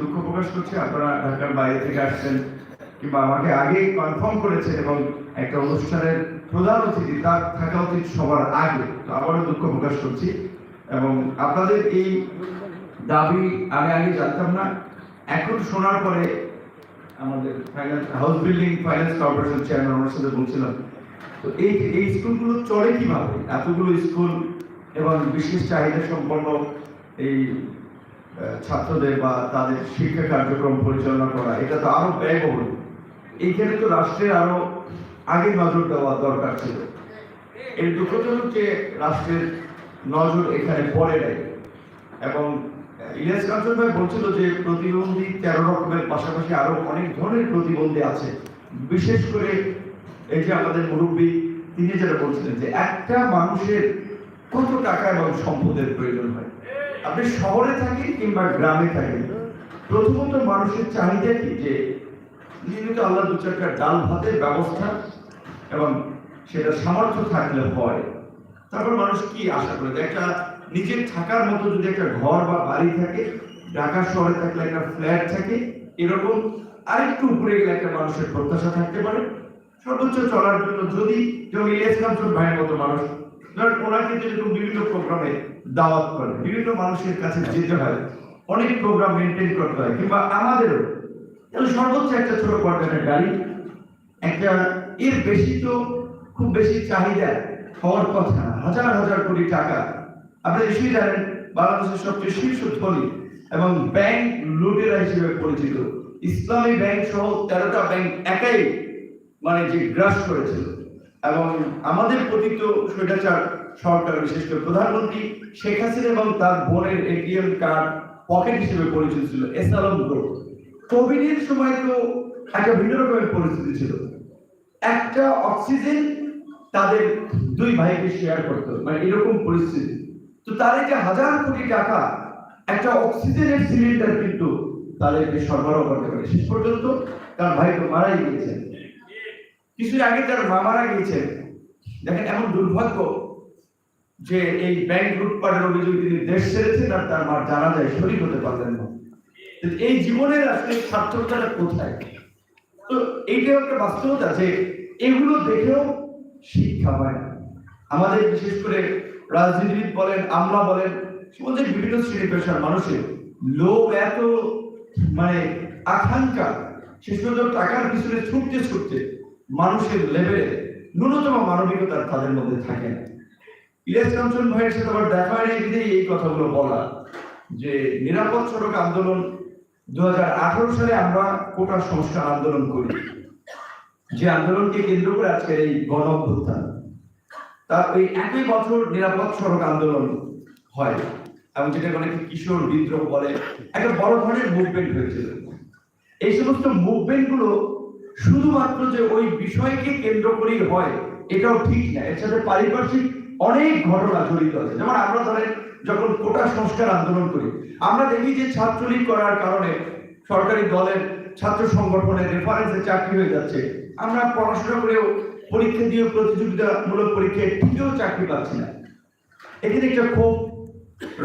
দুঃখ প্রকাশ করছি, আপনারা ঢাকার বাইরে থেকে আসছেন কিংবা আমাকে আগেই কনফার্ম করেছেন এবং একটা অনুষ্ঠানের প্রধান অতিথি, তার থাকা উচিত সবার আগে। তো আবারও দুঃখ প্রকাশ করছি এবং আপনাদের এই দাবি আমি আগে জানতাম না। এখন শোনার পরে আমাদের finance house building finance corporation chairman ওনার সাথে বলছিলাম, তো এই এই স্কুলগুলো চলে কীভাবে? এতগুলো স্কুল এবং বিশেষ চাহিদা সম্পন্ন এই ছাত্রদের বা তাদের শিক্ষা কার্যক্রম পরিচালনা করা, এটা তো আরও ব্যয়বহুল। এইখানে তো রাষ্ট্রের আরও আগে নজর দেওয়া দরকার ছিল। এর দুঃখজনক যে রাষ্ট্রের নজর এখানে পড়ে নাই। এবং ইলিয়াস কাঞ্চন ভাই বলছিল যে প্রতিবন্ধী তেরো রকমের পাশাপাশি আরও অনেক ধরনের প্রতিবন্ধী আছে। বিশেষ করে এই যে আমাদের মুরব্বী, তিনি যেটা বলছিলেন যে একটা মানুষের কত টাকা এবং সম্পদের প্রয়োজন হয়। আপনি শহরে থাকেন কিংবা গ্রামে থাকেন, প্রথমত মানুষের চাহিদা কি? যে নিয়মিত আল্লাহ দু চারটা ডাল ভাতের ব্যবস্থা এবং সেটা সামর্থ্য থাকলে হয়। তারপর মানুষ কি আশা করে? একটা নিজের থাকার মতো যদি একটা ঘর বা বাড়ি থাকে, ঢাকা শহরে থাকলে একটা ফ্ল্যাট থাকে, এরকম আরেকটু উপরে গেলে একটা মানুষের প্রত্যাশা থাকতে পারে। সর্বোচ্চ চলার জন্য যদি যেমন ইলিয়াস কাঞ্চন ভাইয়ের মতো মানুষ ধরেন ওনাকে যেরকম বিভিন্ন প্রোগ্রামে দাওয়াত করে। বিভিন্ন মানুষের কাছে যেতে হয়। অনেক প্রোগ্রাম মেনটেন করতে হয়। কিংবা আমাদেরও। সর্বোচ্চ একটা ছোট পর্যায়ের গাড়ি, একটা, এর বেশি তো খুব বেশি চাহিদা হওয়ার কথা না। হাজার হাজার কোটি টাকা। আপনারা নিশ্চয়ই জানেন, বাংলাদেশের সবচেয়ে শীর্ষ ধনী এবং ব্যাংক লুটেরা হিসেবে পরিচিত। ইসলামী ব্যাংক সহ তেরোটা ব্যাংক একাই মানে যে গ্রাস করেছিল। এবং আমাদের পতিত স্বৈরাচার সরকার, বিশেষ করে প্রধানমন্ত্রী শেখ হাসিনা এবং তার বোনের এটিএম কার্ড পকেট হিসেবে পরিচিত ছিল, এসালম গ্রুপ কোভিডের সময় তো একটা ভিন্ন রকমের পরিস্থিতি ছিল। একটা অক্সিজেন তাদের দুই ভাইকে শেয়ার করতো মানে এরকম পরিস্থিতি। তো তাদের যে হাজার কোটি টাকা একটা অক্সিজেনের সিলিন্ডার কিন্তু তাদেরকে সরবরাহ করতে পারে। শেষ পর্যন্ত তার ভাই তো মারাই গিয়েছেন কিছু আগে তার মা মারা গিয়েছেন। দেখেন এমন দুর্ভাগ্য যে এই ব্যাংক লুটপাটের অভিযোগ তিনি দেশ ছেড়েছেন আর তার মার জানা যায় শরীর হতে পারলেন না। এই জীবনের আসলে সার্থকতাটা কোথায়? তো এইটাও একটা বাস্তবতা যে এগুলো দেখেও শিক্ষা হয় না। আমাদের বিশেষ করে রাজনীতিবিদ বলেন, আমলা বলেন, সমাজের বিভিন্ন শ্রেণি পেশার মানুষের লোভ এত মানে আকাঙ্ক্ষা, শেষ পর্যন্ত টাকার পিছনে ছুটতে ছুটতে মানুষের লেভেলে ন্যূনতম মানবিকতা তাদের মধ্যে থাকে না। ইলিয়াস কাঞ্চন ভাইয়ের সাথে আবার দেখা বিধেই এই কথাগুলো বলা, যে নিরাপদ সড়ক আন্দোলন দু সালে আমরা কোটা সংস্কার আন্দোলন করি। যে আন্দোলনকে কেন্দ্র করে আজকের এই গণ অভ্যুত্থান। তার ওই একই বছর নিরাপদ সড়ক আন্দোলন হয়, এবং যেটা অনেকে কিশোর বিদ্রোহ বলে, একটা বড় ধরনের মুভমেন্ট হয়েছিল। এই সমস্ত মুভমেন্টগুলো শুধুমাত্র যে ওই বিষয়কে কেন্দ্র করেই হয়, এটাও ঠিক না। এর সাথে পারিপার্শ্বিক অনেক ঘটনা জড়িত আছে। যেমন আমরা ধরেন যখন কোটা সংস্কার আন্দোলন করি, আমরা দেখি যে ছাত্রলীগ করার কারণে সরকারি দলের ছাত্র সংগঠনের রেফারেন্সে চাকরি হয়ে যাচ্ছে। আমরা পড়াশোনা করেও পরীক্ষা দিয়ে প্রতিযোগিতামূলক পরীক্ষায় ঠিকও চাকরি পাচ্ছি না। এখানে একটা ক্ষোভ,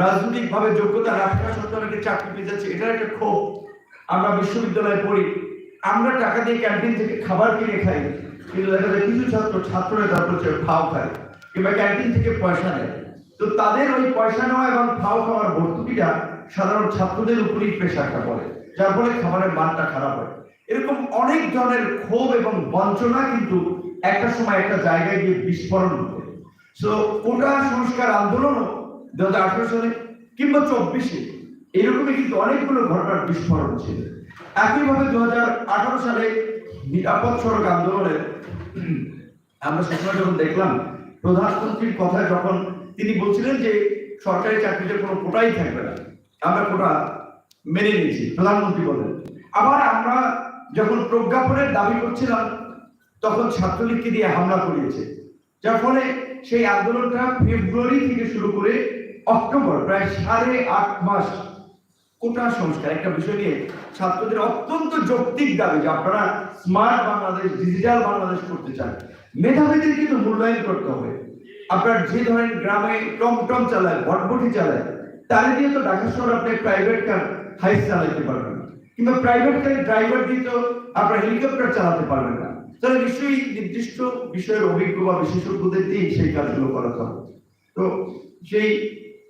রাজনৈতিকভাবে যোগ্যতা রাখা সত্ত্বেও চাকরি পেয়ে যাচ্ছে, এটার একটা ক্ষোভ। আমরা বিশ্ববিদ্যালয়ে পড়ি আমরা টাকা দিয়ে ক্যান্টিন থেকে খাবার কিনে খাই, কিন্তু দেখা যায় কিছু ছাত্র ছাত্ররা তারপর ফাও খায়, কিংবা ক্যান্টিন থেকে পয়সা নেয়। তো তাদের ওই পয়সা নেওয়া এবং ফাও খাওয়ার ভর্তুকিটা সাধারণ ছাত্রদের উপরেই প্রেশারটা পড়ে, যার ফলে খাবারের মানটা খারাপ হয়। এরকম অনেক ধরনের ক্ষোভ এবং বঞ্চনা কিন্তু একটা সময় একটা জায়গায় গিয়ে বিস্ফোরণ ঘটে। সো কোটা সংস্কার আন্দোলনও দু হাজার আঠারো সালে কিংবা চব্বিশে এরকমই কিন্তু অনেকগুলো ঘটনার বিস্ফোরণ ছিল। একইভাবে দু হাজার আঠারো সালে নিরাপদ সড়ক আন্দোলনের আমরা সেসময় যখন দেখলাম, প্রধানমন্ত্রীর কথা যখন তিনি বলছিলেন যে সরকারি চাকরিতে কোনো কোটাই থাকবে না। আমরা কোটা মেনে নিয়েছি, প্রধানমন্ত্রী বলেন। আবার আমরা যখন প্রজ্ঞাপনের দাবি করছিলাম, তখন ছাত্রলীগকে দিয়ে হামলা করিয়েছে। যার ফলে সেই আন্দোলনটা ফেব্রুয়ারি থেকে শুরু করে অক্টোবর, প্রায় সাড়ে আট মাস কোটা সংস্কার। একটা বিষয় নিয়ে ছাত্রদের অত্যন্ত যৌক্তিক দাবি যে আপনারা স্মার্ট বাংলাদেশ ডিজিটাল বাংলাদেশ করতে চান। মেধাবীদের কিন্তু মূল্যায়ন করতে হবে। আপনার যে ধরেন গ্রামে টমটম চালায় ভটভটি চালায়, তারে দিয়ে তো ঢাকা শহর আপনি প্রাইভেট কার হাইস চালাইতে পারবেন। কিংবা প্রাইভেট গাড়ি ড্রাইভার দিয়ে তো আপনার হেলিকপ্টার চালাতে পারবেন না। তাহলে নিশ্চয়ই নির্দিষ্ট বিষয়ের অভিজ্ঞ বা বিশেষজ্ঞদের দিয়ে সেই কাজগুলো করাতে হবে তো সেই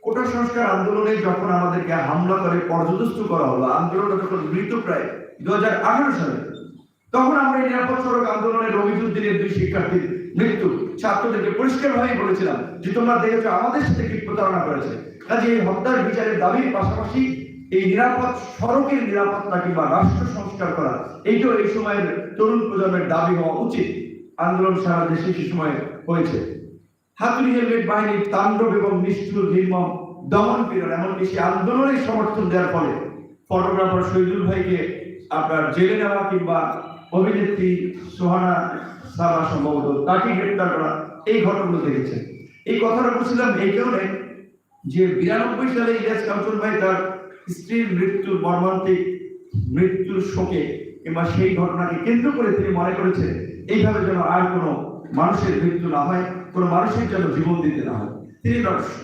কোটা সংস্কার আন্দোলনে যখন আমাদেরকে হামলা করে, পর্যদস্ত করা হলো, আন্দোলনটা যখন মৃত প্রায় দু হাজার আঠারো সালে, তখন আমরা নিরাপদ সড়ক আন্দোলনের রবিজুদ্দিনের দুই শিক্ষার্থীর মৃত্যু ছাত্রদেরকে পরিষ্কার ভাবে বলেছিলাম যে তোমরা দেখেছ, আমাদের সাথে কি প্রতারণা করেছে। কাজে এই হত্যার বিচারের দাবির পাশাপাশি এই নিরাপদ সড়কের নিরাপত্তা কিংবা রাষ্ট্র সংস্কার করা, এইটাও এই সময়ের তরুণ প্রজন্মের দাবি হওয়া উচিত। আন্দোলন সারা দেশে সে সময় হয়েছে। হাতুড়ি হেলমেট বাহিনীর তাণ্ডব এবং নিষ্ঠুর নির্মম দমন পীড়ন, এমনকি আন্দোলনের সমর্থন দেওয়ার ফলে ফটোগ্রাফার শহীদুল ভাইকে আপনার জেলে নেওয়া কিংবা অভিনেত্রী সোহানা সাবা সম্ভবত তাকে গ্রেপ্তার করা এই ঘটনাগুলো দেখেছে এই কথাটা বলছিলাম এই কারণে যে বিরানব্বই সালে ইলিয়াস কাঞ্চন ভাই তার স্ত্রীর মৃত্যুর মর্মান্তিক মৃত্যুর শোকে কিংবা সেই ঘটনাকে কেন্দ্র করে তিনি মনে করেছেন, এইভাবে যেন আর কোনো মানুষের মৃত্যু না হয়। কোনো মানুষের যেন জীবন দিতে না হয়। তিনি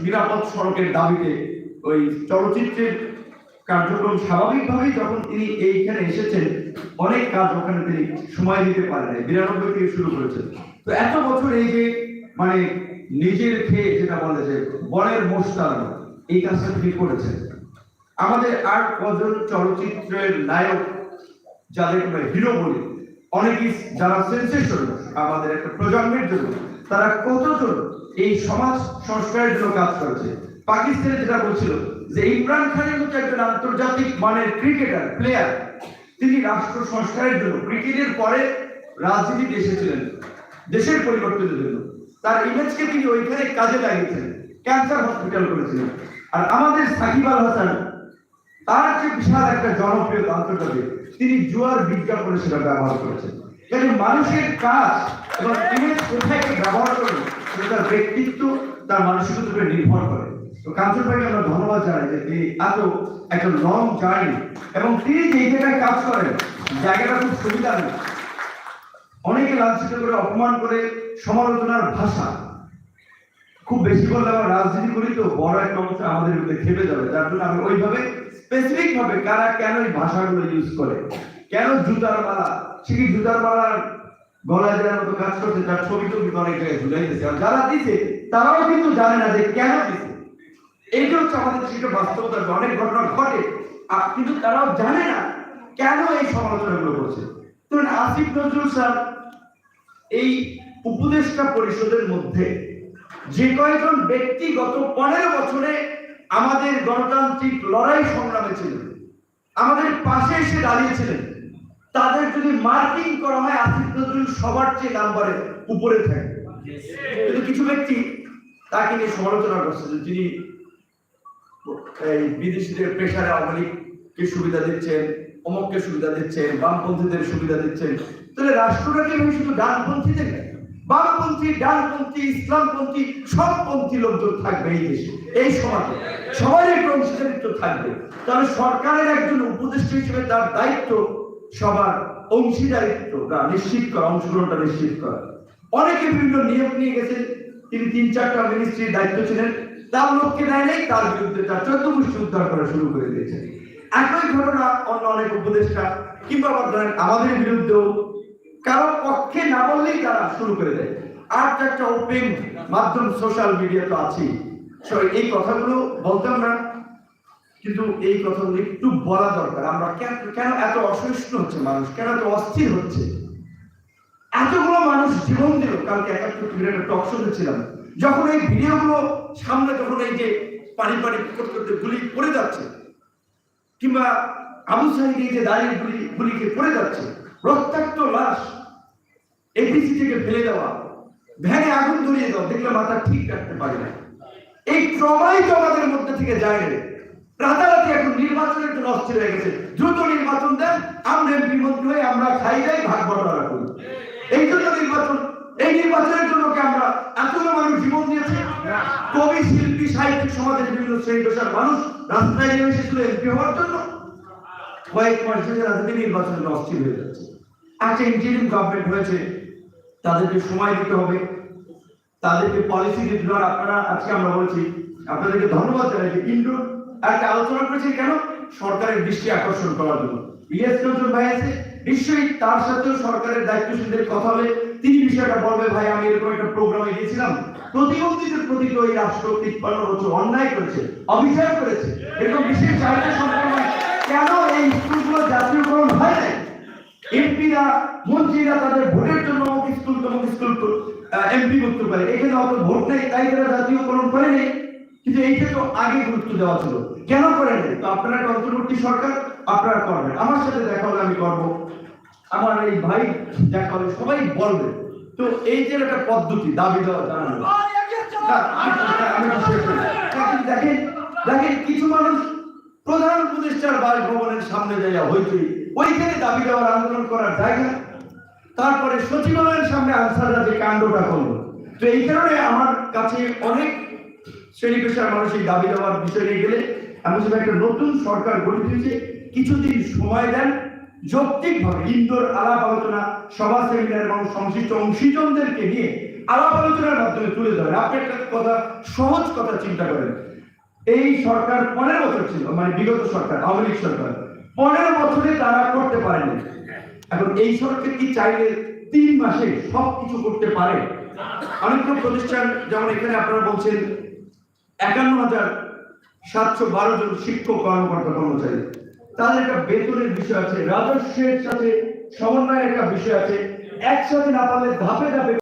নিরাপদ সড়কের দাবিতে ওই চলচ্চিত্রের কার্যক্রম স্বাভাবিকভাবেই যখন তিনি এইখানে এসেছেন, অনেক কাজ ওখানে তিনি সময় দিতে পারেন বিরানব্বই থেকে শুরু করেছেন। তো এত বছর এই যে মানে নিজের খেয়ে যেটা বলে যে বনের তাড়ানো, এই কাজটা তিনি করেছেন। আমাদের আর কজন চলচ্চিত্রের নায়ক যাদের হিরো বলি, অনেকেই যারা সেন্সেশন আমাদের একটা প্রজন্মের জন্য তারা কতজন এই সমাজ সংস্কারের জন্য কাজ করেছে? পাকিস্তানে যেটা বলছিল যে ইমরান খানের মতো একজন আন্তর্জাতিক মানের ক্রিকেটার প্লেয়ার তিনি রাষ্ট্র সংস্কারের জন্য, ক্রিকেটের পরে রাজনীতিতে এসেছিলেন, দেশের পরিবর্তনের জন্য। তার ইমেজকে তিনি ওইখানে কাজে লাগিয়েছেন, ক্যান্সার হসপিটাল করেছিলেন। আর আমাদের সাকিব আল হাসান, তার যে বিশাল একটা জনপ্রিয়তা আন্তর্জাতিক, তিনি জুয়ার বিজ্ঞাপনে সেটা ব্যবহার করেছেন। মানুষের কাজ এবং কোথায় ব্যবহার সেটা তার ব্যক্তিত্ব, তার মানসিকতার উপরে নির্ভর করে। তো কাঞ্চন ভাইকে আমরা ধন্যবাদ জানাই যে তিনি এত একটা লং জার্নি এবং তিনি যে জায়গায় কাজ করেন, জায়গাটা খুব সুবিধা নেই অনেকে লাঞ্ছিত করে অপমান করে সমালোচনার ভাষা। খুব বেশি বললে আমরা রাজনীতি করি তো বড় একটা অংশ আমাদের বিরুদ্ধে খেপে যাবে। যার জন্য আমি ওইভাবে স্পেসিফিক ভাবে কারা কেন এই ভাষাগুলো ইউজ করে? কেন জুতার মালা? সে কি জুতার মালার গলায় দেওয়ার মতো কাজ করছে, তার ছবি তো অনেক জায়গায় ঝুলাই দিয়েছে আর যারা দিছে, তারাও কিন্তু জানে না যে কেন দিছে। এইটা হচ্ছে আমাদের দেশের বাস্তবতা, অনেক ঘটনা ঘটে। আর কিন্তু তারাও জানে না কেন এই সমালোচনাগুলো করছে। ধরুন আসিফ নজরুল স্যার এই উপদেষ্টা পরিষদের মধ্যে যে কয়েকজন ব্যক্তি গত পনেরো বছরে আমাদের গণতান্ত্রিক লড়াই সংগ্রামে ছিলেন, আমাদের পাশে এসে দাঁড়িয়েছিলেন তাদের যদি মার্কিং করা হয় আসিফ নজরুল সবার চেয়ে নাম্বারে উপরে থাকে। কিন্তু কিছু ব্যক্তি তাকে নিয়ে সমালোচনা করছে যে যিনি বিদেশিদের প্রেশারে আওয়ামী সুবিধা দিচ্ছেন, অমককে সুবিধা দিচ্ছেন, বামপন্থীদের সুবিধা দিচ্ছেন। তাহলে রাষ্ট্রটাকে আমি শুধু ডানপন্থীদের বামপন্থী, ডানপন্থী, ইসলামপন্থী সব পন্থী লোকজন থাকবে এই দেশে, এই সমাজে। সবার একটা অংশীদারিত্ব থাকবে। তাহলে সরকারের একজন উপদেষ্টা হিসেবে তার দায়িত্ব সবার অংশীদারিত্বটা নিশ্চিত করা, অংশগ্রহণটা নিশ্চিত করা। অনেকে বিভিন্ন নিয়োগ নিয়ে গেছেন। তিনি তিন, চারটা মিনিস্ট্রির দায়িত্ব ছিলেন। তার লোককে দেয় নাই, তার বিরুদ্ধে তার চোদ্দ উদ্ধার করা শুরু করে দিয়েছেন একই ঘটনা অন্য অনেক উপদেষ্টা কিংবা আবার ধরেন আমাদের বিরুদ্ধেও কারও পক্ষে না বললেই তারা শুরু করে দেয়। আর একটা ওপেন মাধ্যম সোশ্যাল মিডিয়া তো আছেই। এই কথাগুলো বলতাম না। কিন্তু এই কথাগুলো একটু বলা দরকার। আমরা কেন কেন এত অসহিষ্ণু হচ্ছে মানুষ? কেন এত অস্থির হচ্ছে? এতগুলো মানুষ জীবন দিল। কালকে টিভির একটা টক শোতে ছিলাম। যখন এই ভিডিওগুলো সামনে যখন এই যে পানি পানি করতে করতে গুলি পড়ে যাচ্ছে, কিংবা আবু সাহিদ এই যে দাঁড়িয়ে গুলি, গুলিকে পড়ে যাচ্ছে, রক্তাক্ত লাশ এপিসি থেকে ফেলে দেওয়া ভ্যানে আগুন ধরিয়ে দাও দেখলে মাথা ঠিক রাখতে পারে না। এই ট্রমাই তো আমাদের মধ্যে থেকে যায় রাতারাতি এখন নির্বাচনের জন্য অস্থির হয়ে গেছে। দ্রুত নির্বাচন দেন, আমরা এমপি মন্ত্রী হয়ে আমরা খাই যাই, ভাগ বটরা করি। এই জন্য নির্বাচন, এই নির্বাচনের জন্য কি আমরা এতগুলো মানুষ জীবন দিয়েছে? কবি, শিল্পী, সাহিত্যিক সমাজের বিভিন্ন শ্রেণি পেশার মানুষ রাস্তায় নেমে এসেছিল এমপি হওয়ার জন্য। কয়েক মাস ধরে রাজনীতি নির্বাচনের অস্থির হয়ে যাচ্ছে। আচ্ছা ইন্টারিম গভর্নমেন্ট হয়েছে, তাদেরকে সময় দিতে হবে। তাদেরকে পলিসি দিতে হবে। আপনারা, আজকে আমরা বলছি, আপনাদেরকে ধন্যবাদ জানাই যে একটা আলোচনা করেছি কেন? সরকারের দৃষ্টি আকর্ষণ করার জন্য। ভাই আছে, নিশ্চয়ই তার সাথেও সরকারের দায়িত্বশীলদের কথা তিনি বিষয়টা বলবে, ভাই, আমি এরকম একটা প্রোগ্রামে গিয়েছিলাম। প্রতিবন্ধীদের প্রতি তো এই অন্যায় করেছে, অবিচার করেছে। এরকম বিশেষ চাহিদা সম্পন্ন কেন এই স্কুলগুলো জাতীয়করণ হয় এমপিরা, মন্ত্রীরা তাদের ভোটের জন্য অমুক স্কুল তমুক স্কুল এমপি করতে পারে। এখানে অত ভোট নেই, তাই তারা জাতীয়করণ করে নেই। কিন্তু এইটা তো আগে গুরুত্ব দেওয়া ছিল। কেন করে নেই? তো আপনারা একটা অন্তর্বর্তী সরকার, আপনারা করবেন। আমার সাথে দেখা হলে আমি করব। আমার এই ভাই দেখা হলে সবাই বলবে। তো এই যে একটা পদ্ধতি, দাবি দেওয়া, জানানো। দেখেন দেখেন, কিছু মানুষ প্রধান উপদেষ্টার বাসভবনের সামনে যাইয়া হইচই ওইখানে দাবি দেওয়ার আন্দোলন করার জায়গা। তারপরে সচিবালয়ের সামনে আনসাররা যে কাণ্ডটা করল। তো এই কারণে আমার কাছে অনেক শ্রেণি পেশার এই দাবি দেওয়ার বিষয় নিয়ে গেলে আমি বলছি, একটা নতুন সরকার গঠিত হয়েছে কিছুদিন সময় দেন যৌক্তিক ভাবে ইন্দোর আলাপ আলোচনা সভা সেমিনার এবং সংশ্লিষ্ট অংশীজনদেরকে নিয়ে আলাপ আলোচনার মাধ্যমে তুলে ধরেন। আপনি একটা কথা সহজ কথা চিন্তা করেন। এই সরকার পনেরো বছর ছিল মানে বিগত সরকার আওয়ামী লীগ সরকার। পনেরো বছরে তারা করতে পারেনি। এখন এই সরকার কি চাইলে তিন মাসে সব কিছু করতে পারে? অনেক প্রতিষ্ঠান যেমন এখানে আপনারা বলছেন একান্ন হাজার সাতশো বারো জন শিক্ষক, কর্মকর্তা, কর্মচারী। তাদের একটা বেতনের বিষয় আছে, রাজস্বের সাথে সমন্বয়ের একটা বিষয় আছে। একসাথে না পারলে ধাপে ধাপে